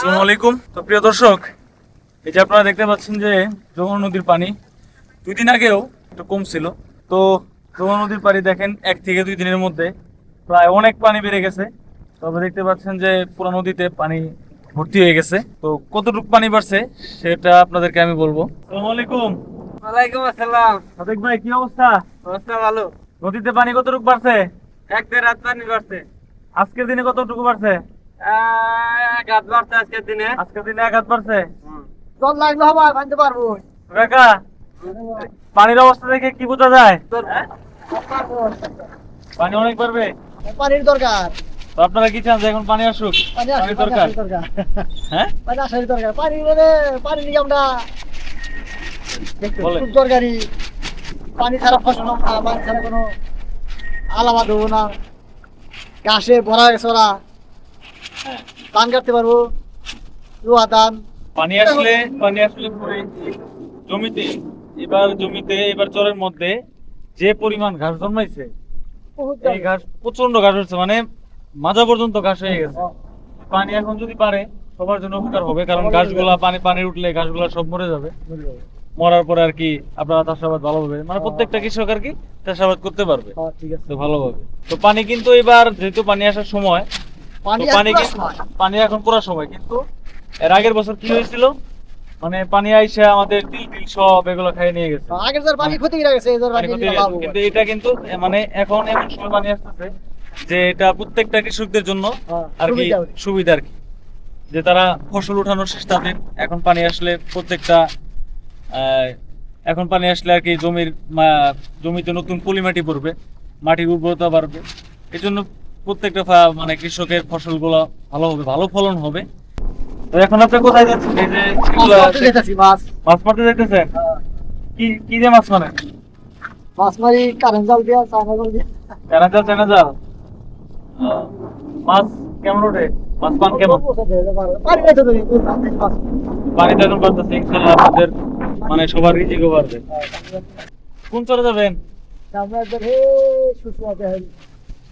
আসসালামু আলাইকুম। তো প্রিয় দর্শক এই যে আপনারা দেখতে পাচ্ছেন যে যমুনা নদীর পানি দুই দিন আগেও একটু কম ছিল। তো যমুনা নদীর পানি দেখেন এক থেকে দুই দিনের মধ্যে প্রায় অনেক পানি বেড়ে গেছে। তবে দেখতে পাচ্ছেন যে পুরো নদীতে পানি ভর্তি হয়ে গেছে। তো কতটুকু পানি বাড়ছে সেটা আপনাদেরকে আমি বলব। আসসালামু আলাইকুম। ওয়ালাইকুম আসসালাম। সাদেক ভাই কি অবস্থা? অবস্থা ভালো। নদীতে পানি কতটুকু বাড়ছে? এক দেড় রাত পানি বাড়ছে। আজকের দিনে কতটুকু বাড়ছে? এক হাত বাড়ছে আজকের দিনে? আজকের দিনে এক হাত বাড়ছে জল লাগলে হবে পারব। কাকা পানির অবস্থা দেখে কি বোঝা যায়? পানি অনেক বাড়বে। পানির দরকার। আপনারা কি চান যে এখন পানি আসুক? পানি দরকার। হ্যাঁ? পানি আসার দরকার। পানি মানে পানি নিয়ে আমরা খুব দরকারি। পানি ছাড়া ফসল না পানি ছাড়া কোনো আলামা দেবো না। ঘাসে ভরা গেছে ওরা। ধান কাটতে পারব। রোয়া ধান পানি আসলে পানি আসলে জমিতে এবার জমিতে এবার চরের মধ্যে যে পরিমাণ ঘাস জন্মাইছে এই ঘাস প্রচণ্ড ঘাস হচ্ছে মানে মাজা পর্যন্ত ঘাস হয়ে গেছে। পানি এখন যদি পারে সবার জন্য উপকার হবে কারণ গাছগুলা পানি পানি উঠলে গাছগুলা সব মরে যাবে। মরার পরে আর কি আপনারা চাষাবাদ ভালো হবে। মানে প্রত্যেকটা কৃষক আর কি চাষাবাদ করতে পারবে। হ্যাঁ, তো ভালোভাবে। তো পানি কিন্তু এবার যেহেতু পানি আসার সময় পানি এখন পুরো সময়। কিন্তু এর আগের বছর কি হয়েছিল? মানে পানি আইসা আমাদের তিল তিল সব এগুলো খাই নিয়ে গেছে। আগের যার পানি ক্ষতি করে গেছে পানি। কিন্তু এটা কিন্তু মানে এখন এমন সময় পানি আসতেছে যে এটা প্রত্যেকটা কৃষকদের জন্য হ্যাঁ, আর কি সুবিধা আর কি। যে তারা ফসল উঠানোর শেষ তাদের এখন পানি আসলে প্রত্যেকটা আহ, এখন পানি আসলে আর কি জমির জমিতে নতুন পলি মাটি পড়বে মাটির উর্বরতা বাড়বে। এই জন্য প্রত্যেকটা মানে কৃষকের ফসলগুলো ভালো হবে ভালো ফলন হবে। তো এখন আপনি কোথায় যাচ্ছেন? এই যে মাছ মাছ। মারতে যাইতেছেন? হ্যাঁ, কি কি দিয়ে মাছ মানে মাছ মারি কারেন্ট জাল দিয়া চায়না জাল দিয়া। জাল চায়না জাল? মাছ কেমন ওঠে? মাছ পান কেমন। পানিতে এখন আপনাদের মানে সবার রিজিকও বাড়বে। কোন চলে যাবেন? আমরা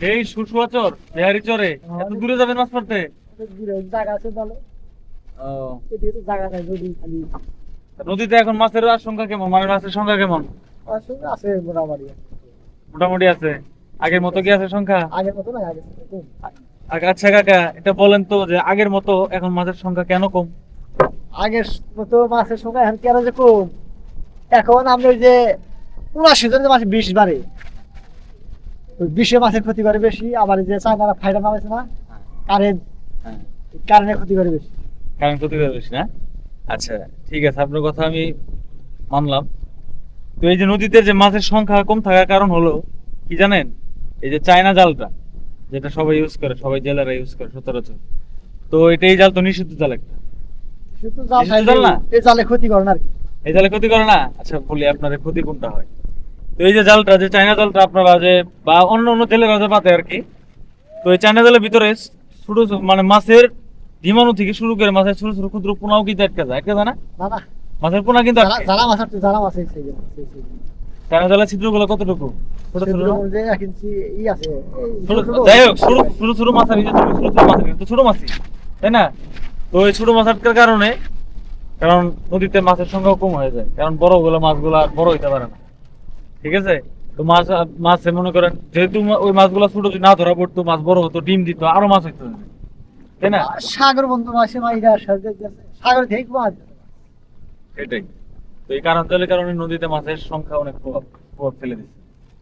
এই সুসুয়াচর বিহারি চরে এত দূরে যাবেন মাছ মারতে? জায়গা আছে ভালো। এদিকে জায়গা নাই নদী খালি। নদীতে এখন মাছের আশঙ্কা কেমন? মানে মাছের সংখ্যা কেমন? আছে মোটামুটি। মোটামুটি আছে? আগের মতো কি আছে সংখ্যা? আগের মতো না আগে থেকে কম। আচ্ছা কাকা এটা বলেন তো যে আগের মতো এখন মাছের সংখ্যা কেন কম? আগের মতো মাছের সংখ্যা এখন কেন যে কম? এখন আমরা ওই যে পুরা সিজনে মাছ বিষ বাড়ে। ওই বিষে মাছের ক্ষতি করে বেশি আবার যে চায়নারা ফাইডা নামাইছে না কারেন্ট কারেন্টের ক্ষতি করে বেশি। কারণ ক্ষতি করে বেশি না? আচ্ছা ঠিক আছে আপনার কথা আমি মানলাম। তো এই যে নদীতে যে মাছের সংখ্যা কম থাকার কারণ হলো কি জানেন? এই যে চায়না জালটা যেটা সবাই ইউজ করে সবাই জেলেরা ইউজ করে সচরাচর। তো এটা এই জাল তো নিষিদ্ধ জাল একটা। জাল না? এই জালে ক্ষতি করে না আর কি। এই জালে ক্ষতি করে না? আচ্ছা বলি আপনার ক্ষতি কোনটা হয়? তো এই যে জালটা যে চায়না জালটা আপনারা যে বা অন্য অন্য জেলেরা যে পাতে আর কি তো এই চায়না জালের ভিতরে ছোট মানে মাছের ডিমাণু থেকে শুরু করে মাছের ছোট ছোট ক্ষুদ্র পোনাও কিন্তু আটকে যায় আটকে যায় না? মাছের পোনা কিন্তু জালা- মাছ আছে জালা মাছ আছে। চায়না জালের ছিদ্রগুলো কতটুকু? আছে যাই হোক ছোট ছোট ছোট মাছ আর ছোট ছোট মাছ তো ছোট মাছই তাই না? তো এই ছোট মাছ আটকার কারণে কারণ নদীতে মাছের সংখ্যাও কম হয়ে যায় কারণ বড়গুলো মাছগুলো আর বড় হইতে পারে না। ঠিক আছে? তো মাছ মাছ মনে করেন যেহেতু ওই মাছগুলো ছোট যদি না ধরা পড়তো মাছ বড় হতো ডিম দিত আরও মাছ হইতো। তাই না? সাগর বন্ধু মাসে মাইরা সাগর সাগর থেকে মাছ সেটাই তো এই কারণ তাহলে কারণে নদীতে মাছের সংখ্যা অনেক প্রভাব প্রভাব ফেলে দিচ্ছে।